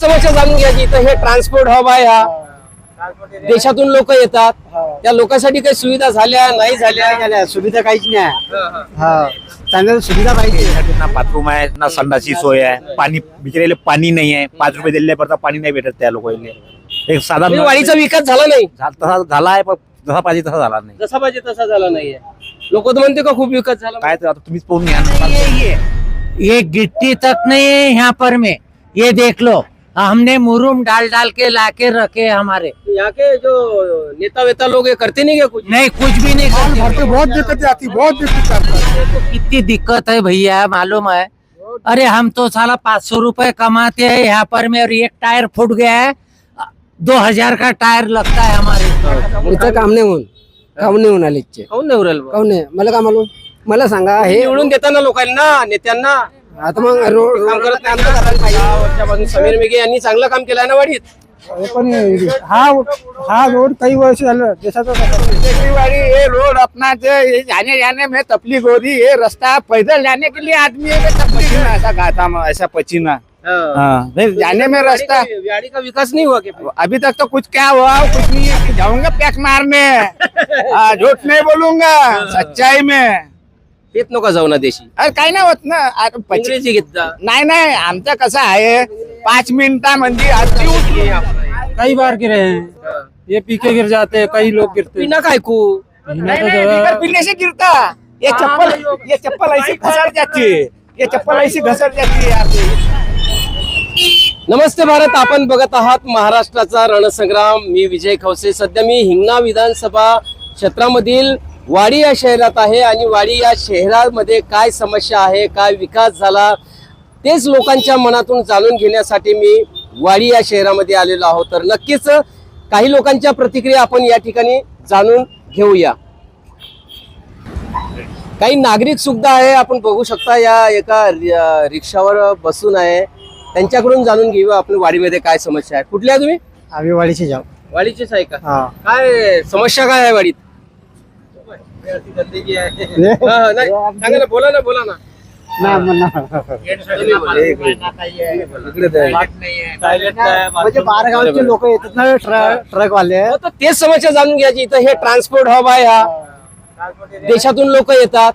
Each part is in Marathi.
समस्या जाणून घ्यायची तर हे ट्रान्सपोर्ट हब आहे हा. देशातून लोक येतात. त्या लोकांसाठी काही सुविधा झाल्या नाही झाल्या? झाल्या. सुविधा काहीच नाही. हा चांगल्या सुविधा पाहिजे. ना बाथरूम आहे ना संडासची सोय आहे. पाणी बिचारायला पाणी नाही आहे. पाच रुपये दिले पडता पाणी नाही भेटत त्या लोकांना एक साधा म्हणजे वाडीचा विकास झाला नाही. झा- तसा झाला आहे पण जसा पाहिजे तसा झाला नाही. जसा पाहिजे तसा झाला नाहीये. लोक तर म्हणते का खूप विकास झाला. काय तर आता तुम्हीच पाहून घ्या ना. ये ये ये. गिट्टी तक नहीं है यहाँ पर में. ये देख लो. हमने मुरुम डाल डाल के लाके रखे हमारे। यहाँ के जो नेता वेता लोग ये करते नहीं क्या कुछ? नहीं कुछ भी नहीं करते। बहुत दिक्कत आती बहुत दिक्कत आती है कितनी दिक्कत है भैया मालूम है? अरे हम तो साला पाँच सौ रुपए कमाते हैं यहाँ पर में और एक टायर फूट गया है। दो हजार का टायर लगता है हमारे। इथं काम नाही होऊन काम नाही होऊन आले काहून नाही उरेल? काऊन नाही मला काय मालूम? मला सांगा हे निवडून देताना लोकांना नेत्यांना? आता मग रोड काम. दहा वर्षापासून समीर मेघे यांनी चांगलं काम केलं आहे ना वाडीत पण हा हा रोड काही वर्ष झालं देशाचा ये रोड अपना जो ये जाने जाने में तकलीफ हो रही है रास्ता पैदल जाने के लिए आदमी है ऐसा गाता में ऐसा पचीना. हाँ. नहीं, जाने में रास्ता वाड़ी का विकास नहीं हुआ क्या? अभी तक तो कुछ क्या हुआ कुछ नहीं है जाऊंगा पैक मारने। हाँ, झूठ नहीं बोलूंगा सच्चाई में। येत नका जाऊ ना देशी. अरे काही नाही होत ना. आता पच- इंग्रजी घेतला नाही नाही आमचं कसं आहे पाच मिनिटामध्ये आरती उठली. कई बार गिरे. हैं ये पीके गिर जाते हैं कई लोग गिरते. हैं पिना काय कू? नहीं नहीं बिगर पिलने से गिरता. ये चप्पल ये. चप्पल ऐसी घसर जाती. है ये चप्पल ऐसी घसर जाती है नमस्ते भारत आपण बघत आहात महाराष्ट्राचा रणसंग्राम. मी विजय खवसे. सध्या मी हिंगणा विधानसभा क्षेत्रामधील वाडी या शहरात आहे आणि वाडी या शहरामध्ये काय समस्या आहे काय विकास झाला तेच लोकांच्या मनातून जाणून घेण्यासाठी मी वाडी या शहरामध्ये आलेलो आहोत. तर नक्कीच काही लोकांच्या प्रतिक्रिया आपण या ठिकाणी जाणून घेऊया. काही नागरिक सुद्धा आहे आपण बघू शकता या एका रिक्षावर बसून आहे. त्यांच्याकडून जाणून घेऊया आपण वाडीमध्ये काय समस्या आहे. कुठल्या तुम्ही? अभी वाड़ी से जाओ वाडीचीच आहे का? हाँ. काय समस्या काय आहे वाडीत? सांगा ना बोला ना बोला ना म्हणजे बारा गावचे लोक येतात ना ट्रक वाले हो, तेच समस्या जाणून घ्यायची. इथं हे ट्रान्सपोर्ट हब आहे हा. देशातून लोक येतात.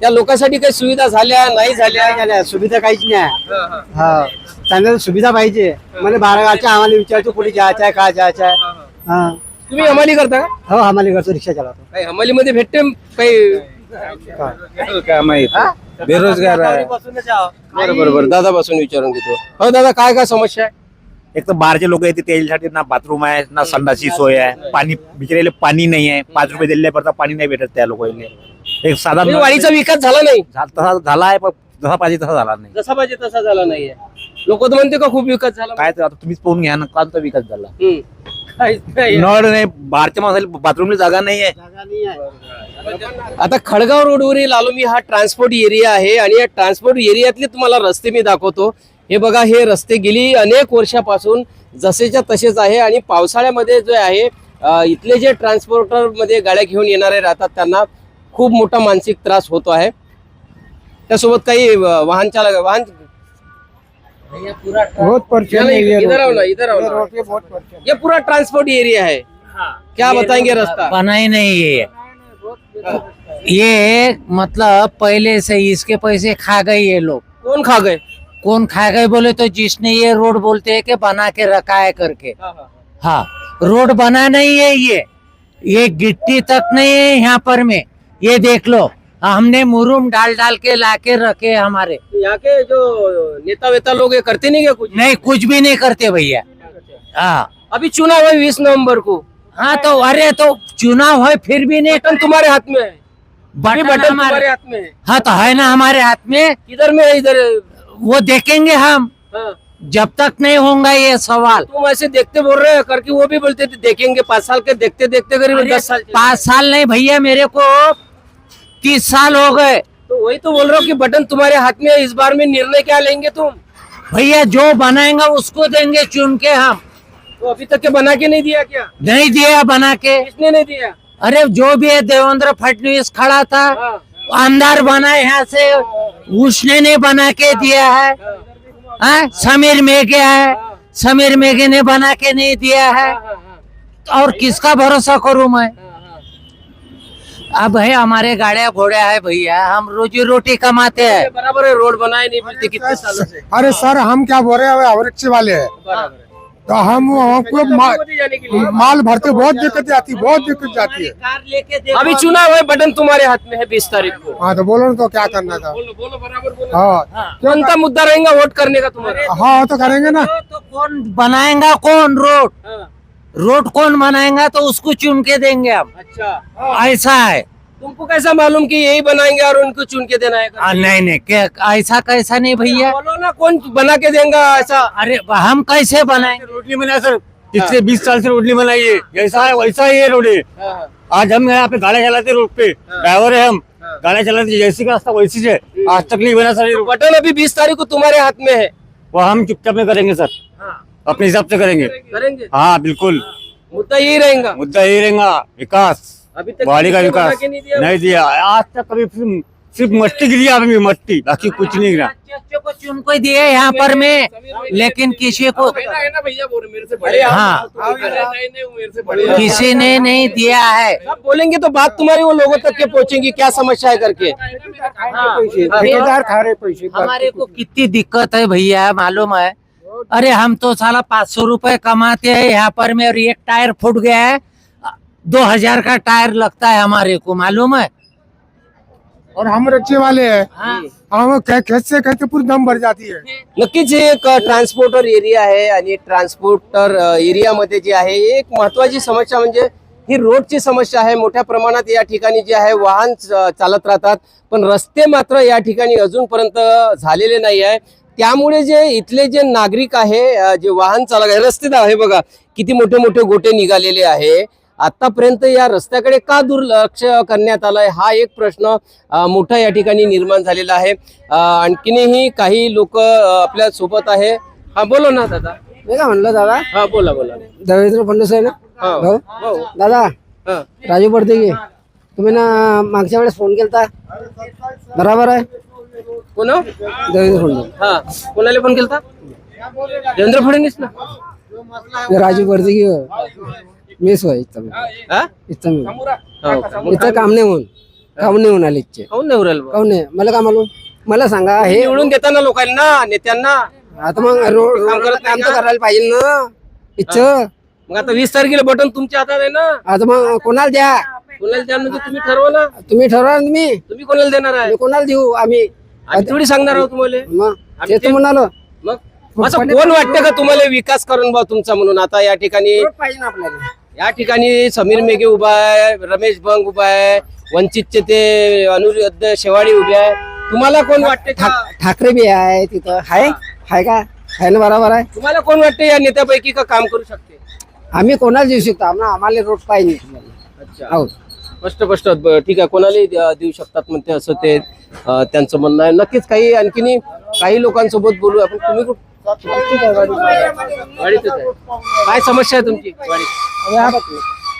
त्या लोकांसाठी काही सुविधा झाल्या नाही झाल्या? सुविधा काहीच नाही. हा चांगल्या सुविधा पाहिजे. मला बारा गावच्या आम्हाला विचारतो कुठे जायचं आहे काय जायचं आहे हा. तुम्ही हमाली करता का? हो आम्हाला घरचं रिक्षा चालवतो. काही हमालीमध्ये भेटते काही? बेरोजगार आहे. बरं बरं बरं दादा बसून विचारून घेतो. हो दादा काय काय समस्या आहे? एक तर बाहेरचे लोक येते त्याच्यासाठी ना बाथरूम आहे ना संडासची सोय आहे. पाणी बिचारायला पाणी नाही आहे. पाच रुपये दिले पडता पाणी नाही भेटत त्या लोकांना एक साधा म्हणजे वाडीचा विकास झाला नाही? झा- तसा झाला आहे पण जसा पाहिजे तसा झाला नाही. जसा पाहिजे तसा झाला नाहीये. लोक तर म्हणते का खूप विकास झाला? काय तर आता तुम्हीच पाहून घ्या ना कोणता विकास झाला? हम्म. नाही. नळ नाही बाहेरच्या माणसाला बाथरूमला जागा नाही आहे. आता खडगाव रोडवरील आलो मी हा ट्रान्सपोर्ट एरिया आहे आणि या ट्रान्सपोर्ट एरियातले तुम्हाला रस्ते मी दाखवतो. हे बघा हे रस्ते गेली अनेक वर्षापासून जसेच्या तसेच आहे आणि पावसाळ्यामध्ये जे आहे इथले जे ट्रान्सपोर्टरमध्ये गाड्या घेऊन येणारे राहतात त्यांना खूप मोठा मानसिक त्रास होतो आहे. त्यासोबत काही वाहन चालक वाहन बहुत परेशानी ये इधर आओ ना इधर आओ रोड पे बहुत परेशानी ये पूरा ट्रांसपोर्ट एरिया है। क्या बताएँगे रास्ता? बना ही नहीं ये ये मतलब पहले से इसके पैसे खा गए ये लोग। कौन खा गए? कौन खा गए बोले तो जिसने ये रोड बोलते हैं कि बना के रखा है करके। हाँ रोड बना नहीं है ये। ये गिट्टी तक नहीं है यहाँ पर में। ये देख लो। हमने मुरुम डाल डाल के लाके रखे हमारे। यहाँ के जो नेता वेता लोग ये करते नहीं क्या कुछ? नहीं कुछ भी नहीं करते भैया। हाँ। अभी चुनाव है बीस नवंबर को। हाँ तो अरे तो चुनाव है फिर भी नहीं बटन तुम्हारे हाथ में है। अभी बटन बटन हमारे हाथ में है। हाँ तो है ना हमारे हाथ में। इधर में इधर? वो देखेंगे हम। हाँ, जब तक नहीं होगा ये सवाल। तुम ऐसे देखते बोल रहे हो करके वो भी बोलते थे देखेंगे। पाँच साल के देखते देखते करीब दस साल पाँच साल नहीं भैया मेरे को तीस साल हो गए। तो वही तो बोल रहा हूँ कि बटन तुम्हारे हाथ में है इस बार में निर्णय क्या लेंगे तुम? भैया जो बनाएगा उसको देंगे चुन के हम। तो अभी तक के बना के नहीं दिया क्या? नहीं दिया बना के। किसने नहीं दिया? अरे जो भी है देवेंद्र फडनवीस खड़ा था। हाँ, अंदर बना यहाँ से। उसने नहीं बना के दिया है। हाँ? समीर मेघे है। समीर मेघे ने बना के नहीं दिया है। और किसका भरोसा करूँ मैं? अब है हमारे गाड़िया घोड़े है भैया हम रोजी रोटी कमाते हैं। बराबर है रोड बनाए नहीं मिलते कितने सालों से। अरे सर हम क्या बोल रहे हैं रिक्शे वाले है। तो हम हमको मा, मोदी जाने के लिए। माल भरते बहुत दिक्कत आती है बहुत दिक्कत जाती है। लेके अभी चुनाव है बटन तुम्हारे हाथ में है बीस तारीख को। हाँ तो बोलो ना तो क्या करना था। बोलो बोलो बराबर बोलो। हाँ। कौन सा मुद्दा रहेगा वोट करने का तुम्हारा। हाँ तो करेंगे ना। तो कौन बनाएगा कौन रोड? हाँ, रोड कौन बनाएगा तो उसको चुन के देंगे हम। अच्छा। ऐसा है। तुमको कैसा मालूम कि यही बनाएँगे और उनको चुन के देना है? आ, नहीं नहीं क्या ऐसा कैसा नहीं भैया। बोलो ना कौन बना के देगा ऐसा? अरे हम कैसे बनाएँगे रोड नहीं बना सर पिछले बीस साल से रोड नहीं बनाई है जैसा है वैसा ही है रोड हाँ, आज हम यहाँ पे गाड़ी चलाते रोड पे। ड्राइवर है हम। गाड़ी चलाते जैसी का रास्ता वैसी से। आज तक नहीं बना सर बटन अभी बीस तारीख को तुम्हारे हाथ में है। वो हम चुपचाप में करेंगे सर। हाँ, अपने हिसाब से करेंगे। करेंगे। हाँ बिल्कुल। मुद्दा यही रहेगा। मुद्दा यही रहेगा। विकास। अभी तक का विकास। नहीं दिया। नहीं दिया। आज तक कभी सिर्फ- मट्टी गिरी अभी मट्टी। बाकी कुछ नहीं गिरा। बच्चों को चुन को दिए यहाँ पर में लेकिन किसी को अरे हाँ हाँ। किसी ने नहीं दिया है। बोलेंगे तो बात तुम्हारी वो लोगों तक के पहुंचेगी क्या समस्या है करके। ठेकेदार खा रहे पैसे। हमारे को कितनी दिक्कत है भैया मालूम है। अरे हम तो साला पाँच सौ रुपए कमाते हैं यहाँ पर में और एक टायर फूट गया है। दो हजार का टायर लगता है हमारे को मालूम है? और हम रिक्शे वाले हैं। हम खे- खेत से खेत पूरी दम भर जाती है। नक्कीच हे एक ट्रान्सपोर्टर एरिया आहे आणि ट्रान्सपोर्टर एरियामध्ये जे आहे एक महत्वाची समस्या म्हणजे ही रोडची समस्या आहे. मोठ्या प्रमाणात या ठिकाणी जे आहे वाहन च- चालत राहतात. पण रस्ते मात्र या ठिकाणी अजूनपर्यंत झालेले नाही आहे. त्यामुळे जे इथले जे नागरिक आहे जे वाहन चालक आहे रस्ते आहे बघा किती मोठे मोठे गोटे निघालेले आहे. आतापर्यंत या रस्त्याकडे का दुर्लक्ष करण्यात आलंय हा एक प्रश्न मोठा या ठिकाणी निर्माण झालेला आहे. आणखीनही काही लोक आपल्यासोबत आहे. हा बोलो ना दादा. मी काय म्हणलं दादा? हा बोला बोला. देवेंद्र फडणवीस आहे ना? हा. भाऊ? हो. दादा हा. राजू पडते तुम्ही ना मागच्या वेळेस फोन केलता? बराबर आहे? कोण देवेंद्र फडणवीस. हा. कोणाला फोन केलता? देवेंद्र फडणवीस ना राजू पडते मीच होय इथं. हा? इथं मी. हो का? मग इथं काम नाही होऊन. काम नाही होऊन आले इच्छे काहून नाही उरायला बा? काऊन नाही मला काय मालूम मला सांगा हे निवडून देताना लोकांना नेत्यांना. आता मग रोड काम करत काम तर? करायला पाहिजे ना. इच्छा मग आता वीस तारखेला बटन तुमच्या हातात आहे ना? आता मग कोणाला द्या? कोणाला द्या म्हणजे तुम्ही ठरवा ना. तुम्ही ठरवा ना तुम्ही. तुम्ही कोणाला देणार आहे? मी कोणाला देऊ? आम्ही. आम्ही थोडी सांगणार आहोत तुम्हाला. मग आम्ही तेच तर म्हणालो. मग असं कोण वाटतं का तुम्हाला विकास करून बा तुमचा म्हणून? आता या ठिकाणी रोड पाहिजे ना आपल्याला. या ठिकाणी समीर मेघे उभा आहे रमेश भंग उभा आहे वंचितचे ते अनुरुद्ध शेवाडी उभे आहे. तुम्हाला कोण वाटते का? ठाकरे बी आहे तिथं. हाय? हाय का? हाय ना बरोबर आहे. तुम्हाला कोण वाटते या नेत्यापैकी का काम करू शकते? आम्ही कोणाला देऊ शकतो? आम्हाला आम्हाला रोड पाहिजे. अच्छा. हो स्पष्ट स्पष्ट ठीक आहे. कोणालाही देऊ शकतात म्हणते असं ते त्यांचं म्हणणं आहे. नक्कीच काही आणखीन काही लोकांसोबत बोलू आपण. तुम्ही कुठ- वाडीतच आहे. काय समस्या आहे तुमची? वाडीत?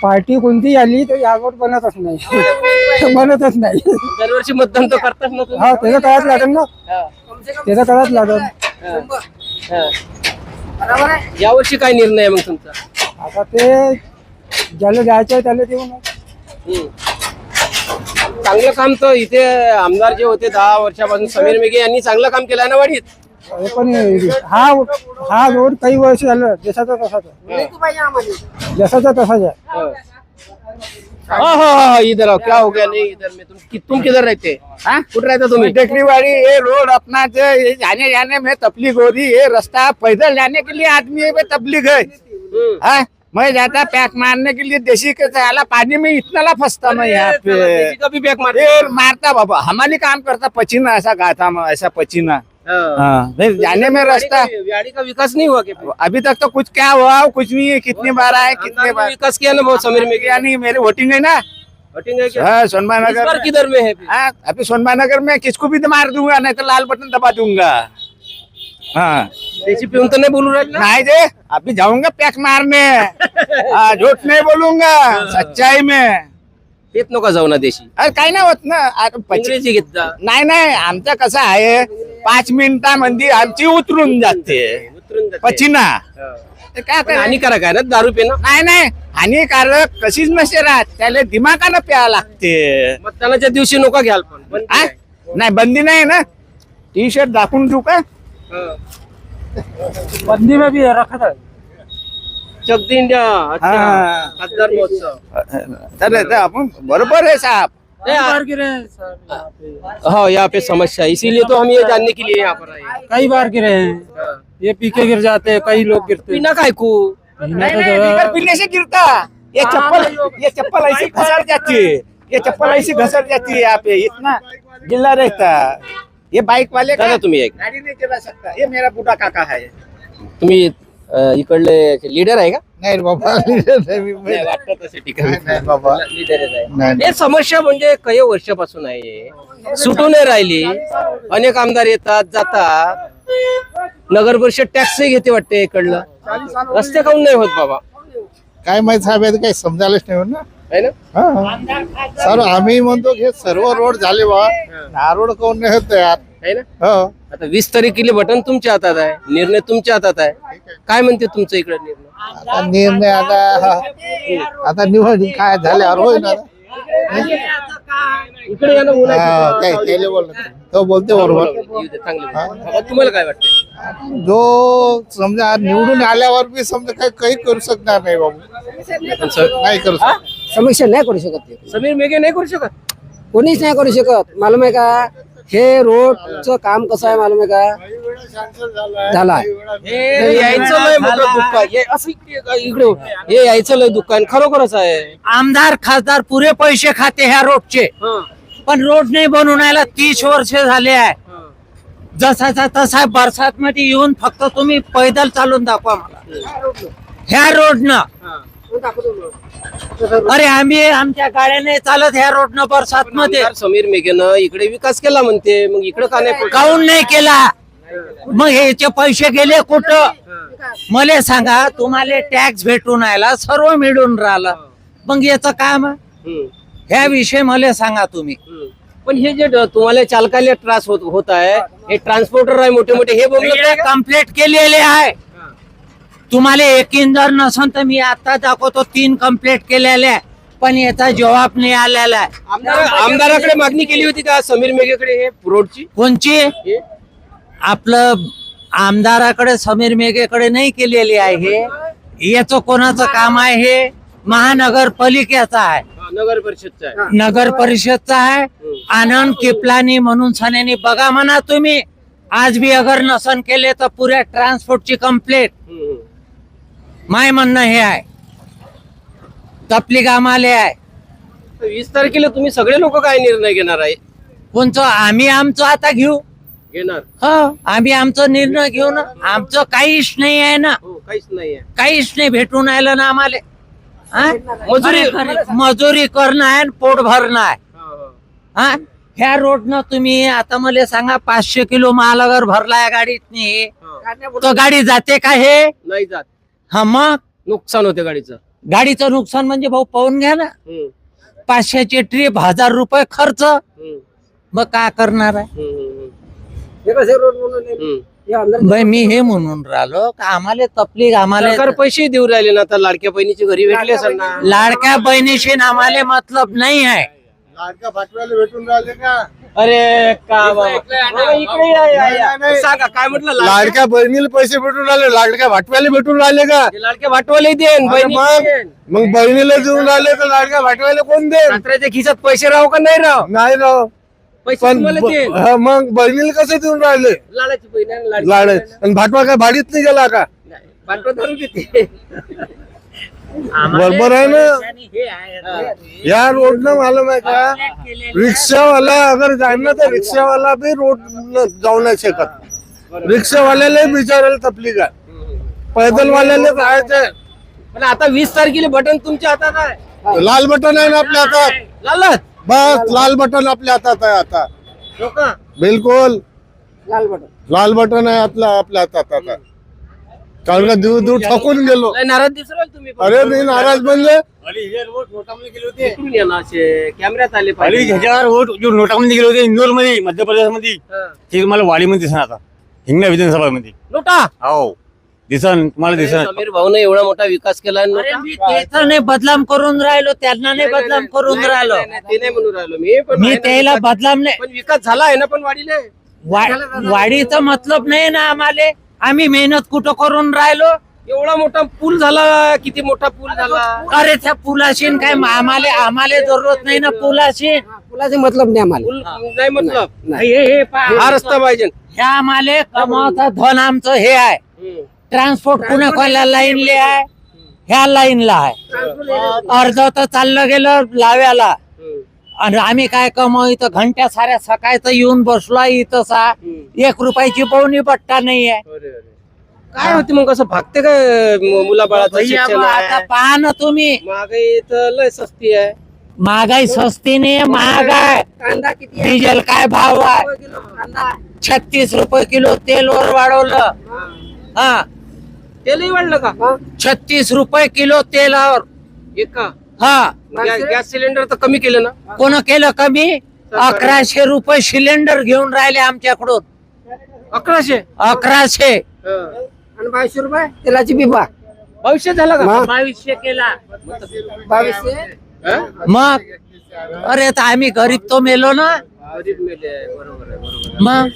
पार्टी कोणती आली तर यावर बनतच नाही. बनतच नाही. दरवर्षी मतदान तर करतात ना तुम्ही. हा त्याचं करायच लागेल ना? हा. त्याचं करायच लागेल. हा. यावर्षी काय निर्णय आहे मग तुमचा? आता ते ज्याला द्यायचं आहे त्याला देऊ ना. चांगलं काम तर इथे आमदार जे होते दहा वर्षापासून समीर मेघे यांनी चांगलं काम केलं आहे ना वाडीत हे पण हा हा रोड काही वर्ष झालं जसाचा तसाच आहे. जसाचा तसाच आहे. हाँ. हाँ हाँ इधर आओ क्या हो गया? नहीं इधर में तुम कि, तुम किधर रहते? हाँ? कुछ रहते तुम्हें? टेकरीवाड़ी ये रोड अपना जो ये जाने जाने में तकलीफ हो रही है रास्ता पैदल जाने के लिए आदमी में तकलीफ है। हाँ? मैं जाता पैक मारने के लिए देसी के साला पानी में इतना ला फंसता मैं यहाँ पे। का भी बैक मार मारता बाबा हमारे काम करता पचीना ऐसा गाथा में ऐसा पचीना हाँ। नहीं, जाने में रास्ता गाड़ी का विकास नहीं हुआ क्या अभी तक तो कुछ क्या हुआ कुछ नहीं है कितनी बार आए कितने बार। विकास किया ना बहुत समीर मेघे क्या नहीं मेरी वोटिंग है ना। सोनभा नगर में। किधर में है? हाँ, अभी सोनभा नगर में किसको भी मार दूंगा नहीं तो लाल बटन दबा दूंगा। हाँ. देशी पिऊन तर नाही बोलू राहिला? नहीं दे. अभी जाऊंगा पैक मारने. हाँ, झूठ नहीं बोलूंगा. सच्चाई में. येत नका जाऊ ना देशी. अरे काही नाही होत ना. आता पच- इंग्रजी घेतला नाही नाही. आमचं कसं आहे पाच मिनिटामध्ये आमची उतरून जाते. उतरून जाते. पचिना. हा. ते काय पण करायचं? हानिकारक आहे ना दारू पिणं? नाही नाही. हानिकारक कशीच नसते राहत. त्याला दिमागानं प्यावं लागते. मतदानाच्या दिवशी नका घ्याल पण. बंदी आ? आहे. नाही बंदी नाही ना. टी शर्ट दाखवून देऊ का. बंदी में भी रखा था। चक इंडिया अच्छा हा. खासदार महोत्सव आपण बरोबर आहे साहब। हाँ यहाँ पे। समस्या है इसीलिए तो हम ये जानने के लिए यहाँ पर आए कई बार गिरे हैं। हाँ। ये पीके गिर जाते हैं कई लोग गिरते हैं। बिना काय को? नहीं नहीं पीने से गिरता ये चप्पल ये चप्पल ऐसी घसर जाती है। ये चप्पल ऐसी घसर जाती है यहाँ पे इतना गिल्ला रहता ये बाइक वाले का? दादा तुम्ही एक. गाड़ी नहीं चला सकता। ये मेरा बूढ़ा काका है। तुम्ही अं, इकडले लीडर आहे का? नहीं बाबा नाही, वाटतं तसे ठिकाणी. नाही बाबा. लीडरच आहे. नाही. हे समस्या म्हणजे काही वर्षापासून आहे सुटून नाही राहिली. अनेक आमदार येतात जातात. नगर परिषद टॅक्सही घेते वाटते इकडलं. रस्ते काऊन नाही होत बाबा? काय माहीत साहेब आहे ते काही समजायलाच नाही होत ना. आहे ना? हा. सर आम्ही म्हणतो की हे सर्व रोड झाले बा. हा रोड कोण नाही होत यार. आहे ना? हो. आता वीस तारखेला बटन तुमच्या हातात आहे निर्णय तुमच्या हातात आहे. काय म्हणते तुमचं इकडे निर्णय? आता निर्णय आता. आता निवडणूक काय झाल्यावर होईल आता. इकडे या ना. हा, काय बोल तो बोलते बरोबर. येऊ दे, चांगलं. बोल. तुम्हाला काय वाटतं जो समजा निवडून आल्यावर बी समजा काही काही करू शकणार नाही बाबू. नाही करू समीक्षा नाही करू शकत ते. समीर मेघे नाही करू शकत? कोणीच नाही करू शकत. मालूम आहे का? हे रोडचं काम कसं आहे मालूम आहे का? झाला. हे यायचं लय मोठं दुःख आहे. हे असं इकडे इकडे हो. हे यायचं लय दुःख आहे खरोखरच आहे. आमदार खासदार पुरे पैसे खाते ह्या रोडचे. पण रोड नाही बनवून यायला तीस वर्ष झाले आहे. जसाचा तसा बरसात मध्ये येऊन फक्त तुम्ही पैदल चालून दाखवा मला. ह्या रोडनं. अरे आम्ही आमच्या गाड्याने चालत ह्या रोडनं बरसात मध्ये समीर मेघेनं इकडे विकास केला म्हणते मग इकडे का नाही? काऊन नाही केला? मग ह्याचे पैसे गेले कुठं? मला सांगा तुम्हाला टॅक्स भेटून राहिला सर्व मिळून राहिलं. मग याचं काम? ह्या विषय मला सांगा तुम्ही. पण हे जे तुम्हाला चालकाला त्रास होत होत आहे हे ट्रान्सपोर्टर आहे मोठे मोठे. हे बोलत नाही का? कंप्लेंट केलेले आहे. तुम्हाला एक जर नसन तर मी आता दाखवतो तीन कंप्लेंट केलेल्या आहे. पण याचा जबाब नाही आलेला आहे. आमदार आमदाराकडे मागणी केली होती का? समीर मेघेकडे हे रोडची? कोणची? आपलं आमदाराकडे समीर मेघेकडे नाही केलेली आहे हे. याचं कोणाचं काम आहे हे? महानगरपालिकेचं आहे. हा, नगर परिषदचा आहे. नगर परिषदचा आहे. आनंद किपलानी म्हणून सनेनी बघा म्हणा तुम्ही. आज बी अगर नसन केले तर पुऱ्या ट्रान्सपोर्टची कंप्लेंट. हम्म, हम्म. माय म्हणणं हे आहे. तपली कामाले आहे. तर वीस तारखेला तुम्ही सगळे लोक काय निर्णय घेणार आहे? कोणचं? आम्ही आमचं आता घेऊ. घेणार. हो आम्ही आमचं निर्णय घेऊ ना. आमचं काहीच नाही आहे ना. हो काहीच नाही आहे. काहीच नाही भेटून राहिलं ना आम्हाला? मजुरी मजुरी करणं आहे आणि पोट भरणं आहे. हा, हा. हा? ह्या रोडनं तुम्ही आता मला सांगा पाचशे किलो माल अगर भरलाय गाडीतनी. हा. तो गाडी जाते का हे? नाही जात. हा मग? नुकसान होते गाडीचं. गाडीचं नुकसान म्हणजे भाऊ पाहून घ्या ना. पाचशेची ट्रिप हजार रुपये खर्च. मग काय करणार आहे? हे रोड. हे बाई मी हे म्हणून राहिलो का आम्हाला तपलीक आम्हाला पैसे देऊ राहिले ना आता लाडक्या बहिणीची घरी भेटले असेल ना. लाडक्या बहिणीशी आम्हाला मतलब नाही आहे. लाडक्या फाटव्याला भेटून राहिले का? अरे का बाबा. बाबा, इकडे या, या, या. सांगा काय म्हटलं लाडक्या? लाडक्या बहिणीला पैसे भेटून राहिले लाडक्या भाटव्याला भेटून राहिले का? लाडक्या भाटवाले देन अरे बहिणी मग देन. मग बहिणीला देऊन राहिले तर लाडक्या भाटव्याला कोण दे सासऱ्याच्या खिशात पैसे राहू का नाही राव नाही राव पैसे पण तुम्हाला हा, मग बहिणीला कसे देऊन राहिले? लाडाची बहीण आहे ना, लाडकी लाड बहीण. आहे आणि भाटवा काय भाडीत नाही गेला का? ना. नाही, बरोबर आहे ना? या रोडनं मला माहीत का? रिक्षावाला अगर जाईल ना तर रिक्षावाला बी रोड जाऊ नाही शकत. रिक्षावाल्याला बिचारायला तपली का पैदल वाल्याला जायचंय पण आता वीस तारखेला बटन तुमच्या हातात आहे. लाल बटन आहे ना आपल्या हातात? लालच बस लाल बटन आपल्या हातात आहे आता. लोक. बिलकुल. लाल बटन. लाल बटन आहे आपल्या आपल्या हातात आता. कारण का दूर दूर थकून गेलो. नाराज दिसराल तुम्ही पण. अरे मी नाराज म्हणजे? इकडून या ना असे. कॅमेऱ्यात आले आणि पाहिजे ह्याच्यावर वोट जो नोटामध्ये गेले होते इंदोरमध्ये मध्य प्रदेशमध्ये हा. ते तुम्हाला वाडीमध्ये दिसणार आता. हिंगणा विधानसभा मध्ये नोटा? हो. दिसन तुम्हाला दिसन. समीर भाऊन एवढा मोठा विकास केला आणि अरे नाही बदनाम करून राहिलो त्यांना नाही बदनाम करून नाही, राहिलो. नाही, नाही, ते नाही म्हणून राहिलो मी पण मी त्याला विकास- बदनाम नाही. पण विकास झाला आहे ना पण वाढीले वा- वाढीचा मतलब नाही ना आम्हाला. आम्ही मेहनत कुठं करून राहिलो? एवढा मोठा पूल झाला किती मोठा पूल झाला. अरे त्या पुलाशी काय आम्हाला आम्हाला जरूरत नाही ना पुलाशी फुलाचे मतलब नाही आम्हाला. पूल नाही मतलब. हे हे पहा. हा रस्ता पाहिजे. ह्या आम्हाला कमावता धन आमचं हे आहे. हम्म. ट्रान्सपोर्ट कुणा कोणत्या लाईनले आहे. ह्या लाईनला आहे. अर्ध तर चाललं गेलं लाव्याला. आणि आम्ही काय कमाव इथं घंट्या साऱ्या सकाळचं येऊन बसलो इथं सा. एक रुपयाची पाहुणी पट्टा नाहीये अरे, अरे. काय होते मग कसं भागते काय मु- मुलाबाळाचं भैया शिक्षण बा, आता आहे? पहा ना तुम्ही. महागाई तर लय सस्ती आहे. महागाई स्वस्ती नाही महाग आहे कांदा किती आहे? डिझेल काय भाव आहे? किलो कांदा छत्तीस रुपये किलो तेल वर वाढवलं. हा. तेलही वाढलं का? छत्तीस रुपये किलो तेलावर. एक? का हा गॅस गॅस सिलेंडर तर कमी केलं ना? कोण केलं कमी? अकराशे रुपये सिलेंडर घेऊन राहिले आमच्याकडून. अकराशे? अकराशे. हं. आणि बावीसशे रुपये? तेलाची पिपा भविष्य झालं का? बावीसशे केला. बावीसशे? हं? मग? अरे तर आम्ही गरीब तो मेलो ना. गरीब मेले आहे, बरोबर आहे बरोबर आहे. मग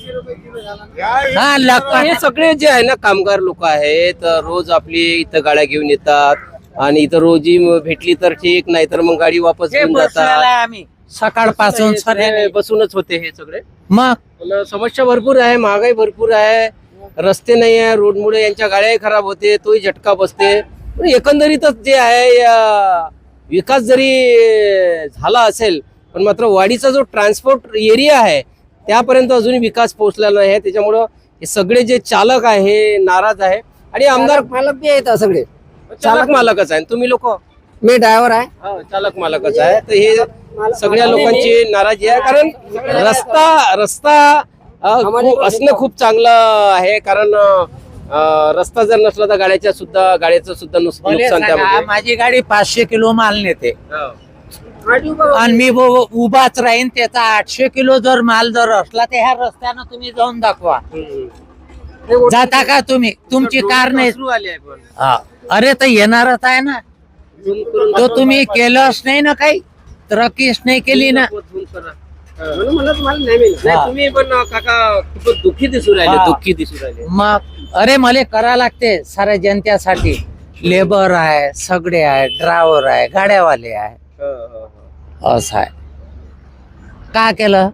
हा हे सगळे जे आहे ना कामगार लोक आहेत रोज आपली इथं गाड्या घेऊन येतात आणि इथं रोजी भेटली तर ठीक नाही तर मग गाडी वापस घेऊन जातात. आम्ही. सकाळपासून हे बसूनच होते हे सगळे. मग पण समस्या भरपूर आहे महागाई भरपूर आहे रस्ते नाही आहे रोडमुळे यांच्या गाड्याही खराब होते तोही झटका बसते. पण एकंदरीतच जे आहे या विकास जरी झाला असेल पण मात्र वाडीचा जो ट्रान्सपोर्ट एरिया आहे त्यापर्यंत अजून विकास पोहोचलेला नाही आहे. त्याच्यामुळं हे सगळे जे चालक आहे नाराज आहे आणि आमदार मालक बी आहेत सगळे. चालक मालकच आहे. तुम्ही लोक? मी ड्रायव्हर आहे. चालक मालकच आहे. तर हे सगळ्या लोकांची नाराजी आहे. कारण रस्ता रस्ता अ, खूप- असणं खूप चांगलं आहे. कारण अ, रस्ता जर नसला तर गाड्याच्या सुद्धा गाड्याचं सुद्धा नुस- मला नुकसान सांगा, त्यामध्ये. माझी गाडी पाचशे किलो माल नेते. हो. आणि मी उभाच राहीन त्याचा आठशे किलो जर माल जर असला तर ह्या रस्त्यानं तुम्ही जाऊन दाखवा. जाता का तुम्ही तुमची कार नाही. हा. अरे तर येणारच आहे ना तो तुम्ही केलंच नाही ना काही तरकीच नाही केली ना झूम करा. म्हणून म्हणलं तुम्हाला नाही मिळणार. नाही तुम्ही पण काका खूपच दुःखी दिसू राहिले हा. दुःखी दिसू राहिले मग अरे मला करा लागते साऱ्या जनतेसाठी लेबर आहे सगळे आहे ड्रायव्हर आहे गाड्यावाले आहे. असं आहे. का केलं?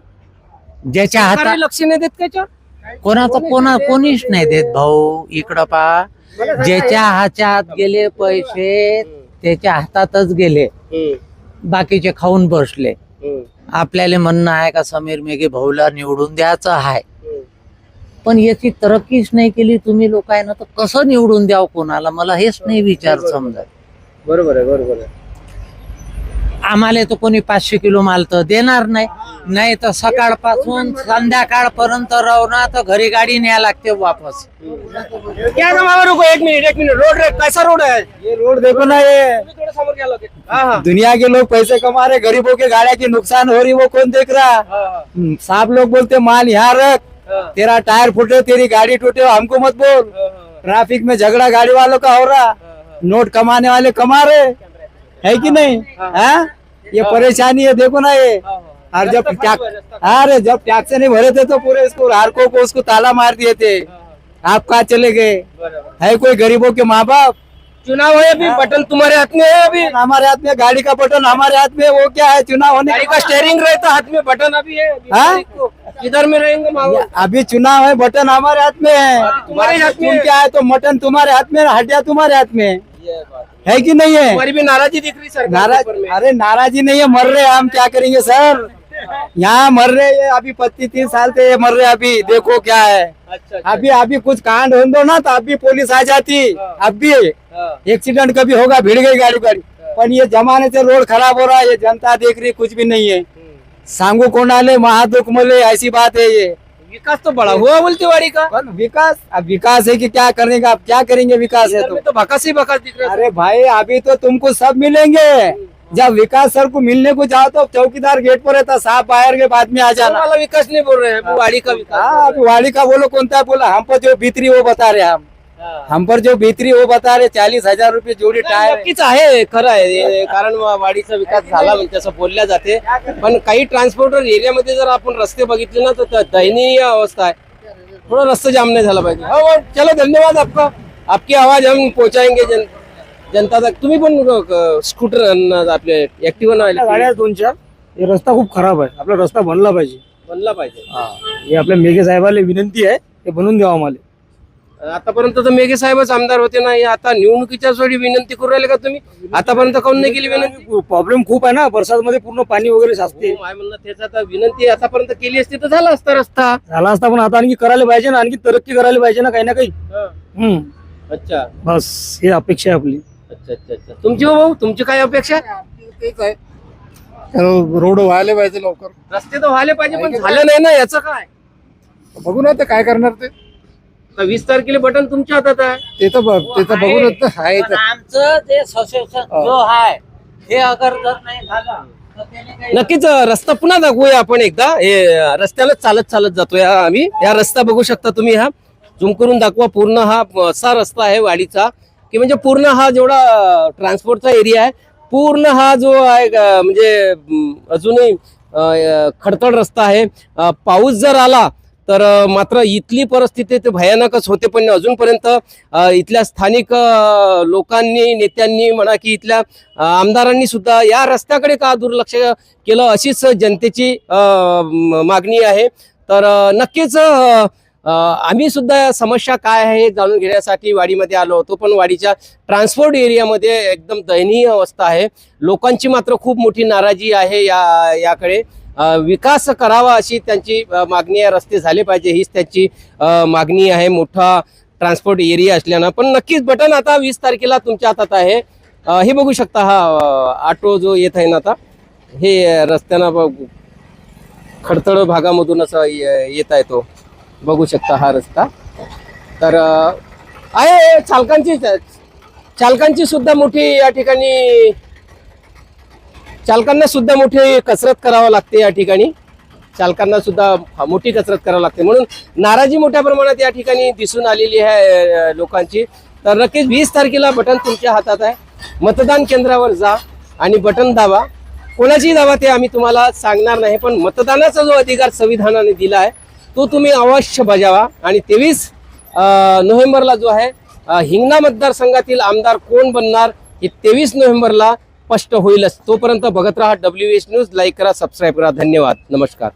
ज्याच्या हातात सरकारही लक्ष नाही देत त्याच्यावर? कोणाचं कोणा कोणीच नाही. देत भाऊ. इकडं पा. ज्याच्या हातात गेले पैसे त्याच्या हातातच गेले. बाकीचे खाऊन बसले. आपल्याला म्हणणं आहे का समीर मेघे भाऊला निवडून द्यायचं आहे. पण याची तरक्कीच नाही केली तुम्ही लोक आहे ना तर कसं निवडून द्यावं कोणाला? मला हेच नाही विचार समजत. बरोबर आहे बरोबर आहे. आम्हाला तर कोणी पाचशे किलो माल तर देणार नाही. नाही तर सकाळपासून संध्याकाळपर्यंत राहणार तर घरी गाडी न्याय लागते वापस. क्या रुको एक मिनिट एक मिनिट. रोड रे कैसा रोड है ये रोड देखो ना ये तुम्ही थोडं समोर घ्या लोके. हाँ हाँ. दुनिया के लोग पैसे कमा रहे गरीबों के गाड़िया की नुकसान हो रही वो कौन देख रहा? हाँ, हाँ, हम्म, साहब लोग बोलते माल यहाँ रख। हाँ, तेरा टायर फूटे तेरी गाड़ी टूटे हमको मत बोल। हाँ, हाँ, ट्रैफिक में झगड़ा गाड़ी वालों का हो रहा। नोट कमाने वाले कमा रहे। है कि नहीं? हाँ। ये परेशानी है देखो ना ये। हाँ, हाँ। और जब टैक्स है, अरे जब टैक्स नहीं भरे थे तो पूरे इसको हारको को उसको ताला मार दिए थे। आप कहा चले गए? है कोई गरीबों के माँ बाप चुनाव है अभी बटन तुम्हारे हाथ में है अभी। हमारे हाथ में गाड़ी का बटन हमारे हाथ में वो क्या है? चुनाव होने गाड़ी के स्टेयरिंग रहता हाथ में बटन अभी है। हाँ? किधर में रहेंगे अभी चुनाव है बटन हमारे हाथ में है। तुम्हारे हाथ में क्या है तो मटन तुम्हारे हाथ में हड्डिया तुम्हारे हाथ में है कि नहीं है? हमारी भी नाराजी दिख रही के नाराज अरे नाराजी नहीं है मर रहे हैं, हम क्या करेंगे सर? यहाँ मर रहे हैं अभी पच्चीस तीस साल से मर रहे हैं अभी देखो क्या है। अच्छा अच्छा। अभी अभी कुछ कांड हो दो ना तो अभी पुलिस आ जाती। अब भी हाँ, एक्सीडेंट कभी होगा भिड़ गई गाड़ी गाड़ी पर ये जमाने से रोड खराब हो रहा है ये जनता देख रही कुछ भी नहीं है। सांगू कोणाले महादुख मले ऐसी बात है ये। विकास तो बड़ा हुआ बोलती वाड़ी का। पर विकास अब विकास है कि क्या करेंगे आप क्या करेंगे विकास है तो। तो भकास ही भकास दिख रहा है। अरे भाई अभी तो तुमको सब मिलेंगे। जब विकास सर को मिलने को जाओ तो चौकीदार गेट पर रहता साहब बाहर के बाद में आ जाना। वाला विकास नहीं बोल रहे हैं वाड़ी का विकास वाड़ी का बोलो कौन था बोला हम पर जो भीतरी वो बता रहे हम। हम पर जो बेहतरी वो बता रहे चालीस हजार रुपये जोड़ी टायर। है। नक्कीच आहे खरं आहे. हे. कारण वा- वाढीचा विकास झाला म्हणजे असं बोलल्या जाते. पण काही ट्रान्सपोर्टर एरियामध्ये जर आपण रस्ते बघितले ना तर त- दयनीय अवस्था आहे. थोडा रस्ता जाम नाही झाला पाहिजे. हो हो, चलो धन्यवाद आपका. आपकी आवाज हम पोहोचाएंगे जन जनता तक. तुम्ही पण स्कूटर आपले ऍक्टिव्ह गाड्या दोन चार हे रस्ता खूप खराब आहे. आपला रस्ता बनला पाहिजे. बनला पाहिजे. हे. आपल्या मेघे साहेबाला विनंती आहे. ते बनवून द्यावं आम्हाला आतापर्यंत तर मेघे साहेबच आमदार होते ना हे आता निवडणुकीच्या वेळी विनंती करू राहिले का तुम्ही? आतापर्यंत काऊन नाही केली विनंती? प्रॉब्लेम खूप आहे ना बरसात मध्ये पूर्ण पाणी वगैरे साचते. हो, म्हणणं आता विनंती आतापर्यंत केली असती तर झाला असता रस्ता. झाला असता पण आता आणखी करायला पाहिजे ना आणखी तरक्की करायला पाहिजे ना काही ना काही. हम्म. अच्छा. बस हे अपेक्षा आहे आपली. अच्छा अच्छा अच्छा. तुमची हो भाऊ तुमची काय अपेक्षा? तेच आहे रोड व्हायला पाहिजे लवकर. रस्ते तर व्हायला पाहिजे पण झालं नाही ना याचं काय? बघू ना ते काय करणार ते. आता वीस तारखेला बटन तुमच्या हातात आहे. ते तर ब- ते तर बघू ना ते आहे पण आमचं जे ससेशन जो आहे हे अगर जर नाही झालं तर त्याने काही नक्कीच अं, रस्ता पुन्हा दाखवूया आपण एकदा. हे अं, रस्त्याला चालत चालत जातोय हा आम्ही. या रस्ता बघू शकता तुम्ही हा. झूम करून दाखवा पूर्ण हा असा रस्ता आहे वाडीचा. की म्हणजे पूर्ण हा जेवढा ट्रान्सपोर्टचा एरिया आहे पूर्ण हा जो आहे अं, म्हणजे अं, अजूनही अं, खडतड रस्ता आहे. अं, पाऊस जर आला तर मात्र इथली परिस्थिती ते भयानकच होते. पण अजूनपर्यंत इथल्या स्थानिक लोकांनी नेत्यांनी म्हणा की इथल्या आमदारांनी सुद्धा या रस्त्याकडे का दुर्लक्ष केलं अशीच जनतेची मागणी आहे. तर नक्कीच आम्ही सुद्धा या समस्या काय आहे हे जाणून घेण्यासाठी वाडीमध्ये आलो होतो. पण वाडीच्या ट्रान्सपोर्ट एरियामध्ये एकदम दयनीय अवस्था आहे. लोकांची मात्र खूप मोठी नाराजी आहे या याकडे. विकास करावा अशी त्यांची मागणी आहे. रस्ते झाले पाहिजे हीच त्यांची मागणी आहे. मोठा ट्रान्सपोर्ट एरिया असल्यानं. पण नक्कीच बटन आता वीस तारखेला तुमच्या हातात आहे. हे बघू शकता हा ऑटो जो येत आहे ना आता हे रस्त्यानं खडतळ खडतड भागामधून असं ये- येत आहे तो. बघू शकता हा रस्ता. तर आहे. चालकांची चालकांची सुद्धा मोठी या ठिकाणी चालकांना सुद्धा मोठी कसरत करावं लागते या ठिकाणी. चालकांना सुद्धा मोठी कसरत करावी लागते. म्हणून नाराजी मोठ्या प्रमाणात या ठिकाणी दिसून आलेली आहे लोकांची. तर नक्कीच वीस तारखेला बटन तुमच्या हातात आहे. मतदान केंद्रावर जा आणि बटन दाबा. कोणाची दाबा ते आम्ही तुम्हाला सांगणार नाही पण मतदानाचा जो अधिकार संविधानाने दिला आहे तो तुम्ही अवश्य बजावा. आणि तेवीस नोव्हेंबरला जो आहे हिंगणा मतदारसंघातील आमदार कोण बनणार हे तेवीस नोव्हेंबरला स्पष्ट होईलच. तोपर्यंत बघत राहा डब्ल्यू एच न्यूज लाईक करा सबस्क्राईब करा. धन्यवाद. नमस्कार.